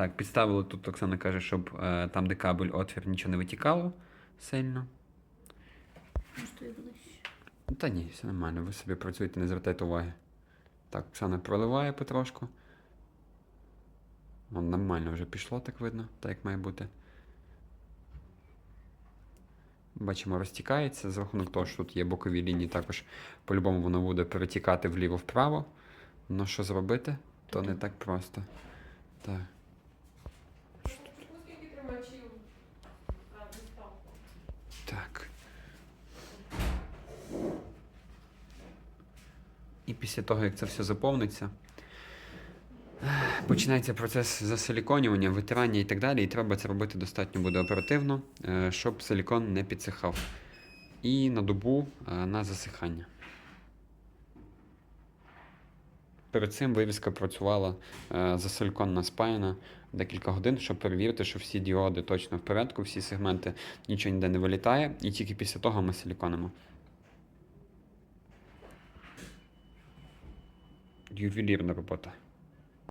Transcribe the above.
Так, підставили тут Оксана каже, щоб е, там, де кабель отвір, нічого не витікало сильно. Може, Та ні, все нормально, ви собі працюєте, не звертайте уваги. Так, Оксана проливає потрошку. Вон нормально вже пішло, так видно, так як має бути. Бачимо, розтікається за рахунок того, що тут є бокові лінії, також по-любому воно буде перетікати вліво-вправо. Ну що зробити, то не так просто. Так. А. Так. І після того, як це все заповниться, починається процес засиліконювання, витирання і так далі. І треба це робити достатньо буде оперативно, е, щоб силікон не підсихав. І на добу е, на засихання. Перед цим вивіска працювала за силіконна спаяна декілька годин, щоб перевірити, що всі діоди точно в порядку, всі сегменти нічого ніде не вилітає, і тільки після того ми силіконимо. Ювелірна робота.